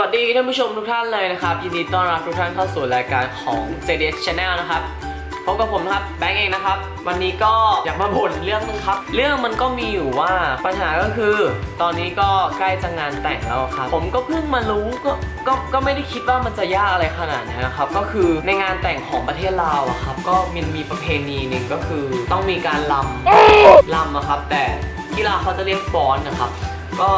วัสดีท่านผู้ชมทุกท่านเลยนะครับ ยินดีต้อนรับทุกท่านเข้าสู่รายการของ JDS Channel นะครับพบกับผมนะครับแบงค์เองนะครับ วันนี้ก็อยากมาบ่นเรื่องนึงครับ เรื่องมันก็มีอยู่ว่าปัญหาก็คือ ตอนนี้ก็ใกล้จะงานแต่งแล้วครับ ผมก็เพิ่งมารู้ก็ก็ก็ไม่ได้คิดว่ามันจะยากอะไรขนาดนี้นะครับ ก็คือในงานแต่งของประเทศลาวอะครับ ก็มันมีประเพณีหนึ่งก็คือต้องมีการลำลำอะครับ แต่ที่ลาวเขาจะเรียกฟ้อนนะครับ ก็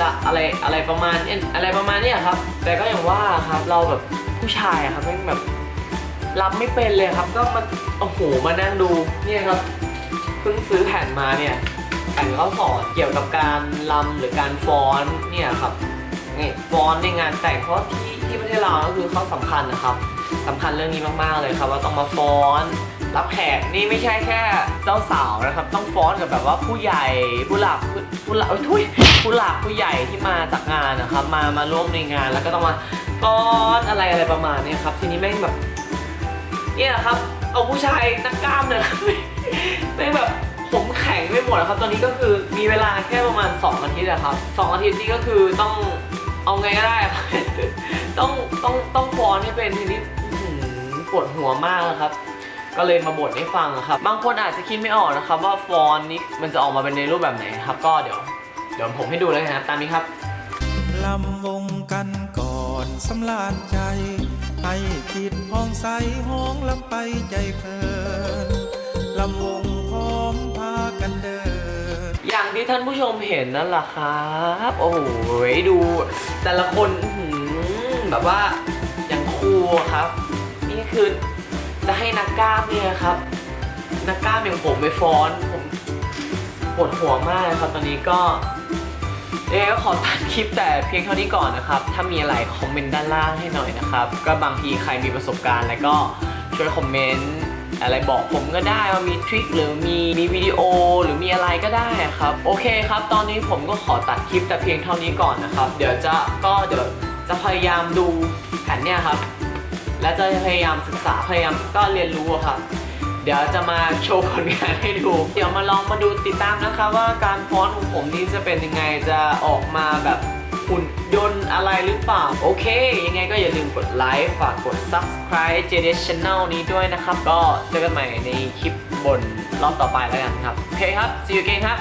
จะอะไรอะไรประมาณเนี้ยอะไรประมาณเนี้ยครับ แต่ก็อย่างว่าครับเราแบบผู้ชายอะครับแม่งแบบรับไม่เป็นเลยครับ ก็มาโอ้โหมานั่งดูเนี่ยครับเพิ่งซื้อแผ่นมาเนี่ยแผ่นเขาสอนเกี่ยวกับการลำหรือการฟ้อนเนี่ยครับนี่ฟ้อนในงานแต่งเพราะที่ที่ประเทศเราก็คือเขาสำคัญนะครับสำคัญเรื่องนี้มากๆเลยครับว่าต้องมาฟ้อน รับแขกนี่ไม่ใช่แค่เจ้าสาวนะครับ ต้องฟ้อนกับแบบว่าผู้ใหญ่ผู้หลักผู้หลักเอ้ยทุยผู้หลักผู้ใหญ่ที่มาจากงานนะครับ มามาร่วมในงานแล้วก็ต้องมาฟ้อนอะไรอะไรประมาณนี้ครับ ทีนี้แม่งแบบเนี่ยครับ เอาผู้ชายนักกล้ามเนี่ยครับแม่งแบบผมแข็งไม่หมดนะครับ ตอนนี้ก็คือมีเวลาแค่ประมาณ 2 อาทิตย์นะครับสองอาทิตย์นี้ก็คือต้องเอาไงก็ได้ครับต้องต้องต้องฟ้อนให้เป็นทีนี้ปวดหัวมากนะครับ ก็เลยมาบ่นให้ฟังนะครับ บางคนอาจจะคิดไม่ออกนะครับ ว่าฟอนต์นี้มันจะออกมาเป็นในรูปแบบไหนครับ ก็เดี๋ยว เดี๋ยวผมให้ดูเลยนะครับตามนี้ครับลำวงกันก่อนสำลานใจ ให้จิตพองใสห้องลำไปใจเพลินลำวงพร้อมพากันเดิน อย่างที่ท่านผู้ชมเห็นนั่นแหละครับ โอ้โหดู แต่ละคนอื้อหือแบบว่าอย่างครูอะครับ นี่คือ จะให้นักกล้ามเนี่ยครับ นักกล้ามอย่างผมไปฟ้อนผมปวดหัวมากครับ ตอนนี้ก็เอ๊ะขอตัดคลิปแต่เพียงเท่านี้ก่อนนะครับ ถ้ามีอะไรคอมเมนต์ด้านล่างให้หน่อยนะครับ ก็บางทีใครมีประสบการณ์อะไรก็ช่วยคอมเมนต์อะไรบอกผมก็ได้ว่ามีทริคหรือมีมีวิดีโอหรือมีอะไรก็ได้ครับ โอเคครับ ตอนนี้ผมก็ขอตัดคลิปแต่เพียงเท่านี้ก่อนนะครับ เดี๋ยวจะก็เดี๋ยวจะพยายามดูแผนเนี่ยครับ และจะพยายามศึกษาพยายามก็เรียนรู้อะครับเดี๋ยวจะมาโชว์ผลงานให้ดู เดี๋ยวมาลองมาดูติดตามนะคะว่าการฟ้อนของผมนี้จะเป็นยังไงจะออกมาแบบหุ่นยนต์อะไรหรือเปล่า โอเค ยังไงก็อย่าลืมกดไลค์ฝากกด subscribe JD Channel นี้ด้วยนะครับ ก็เจอกันใหม่ในคลิปบนรอบต่อไปแล้วกันครับ โอเคครับ see you again ครับ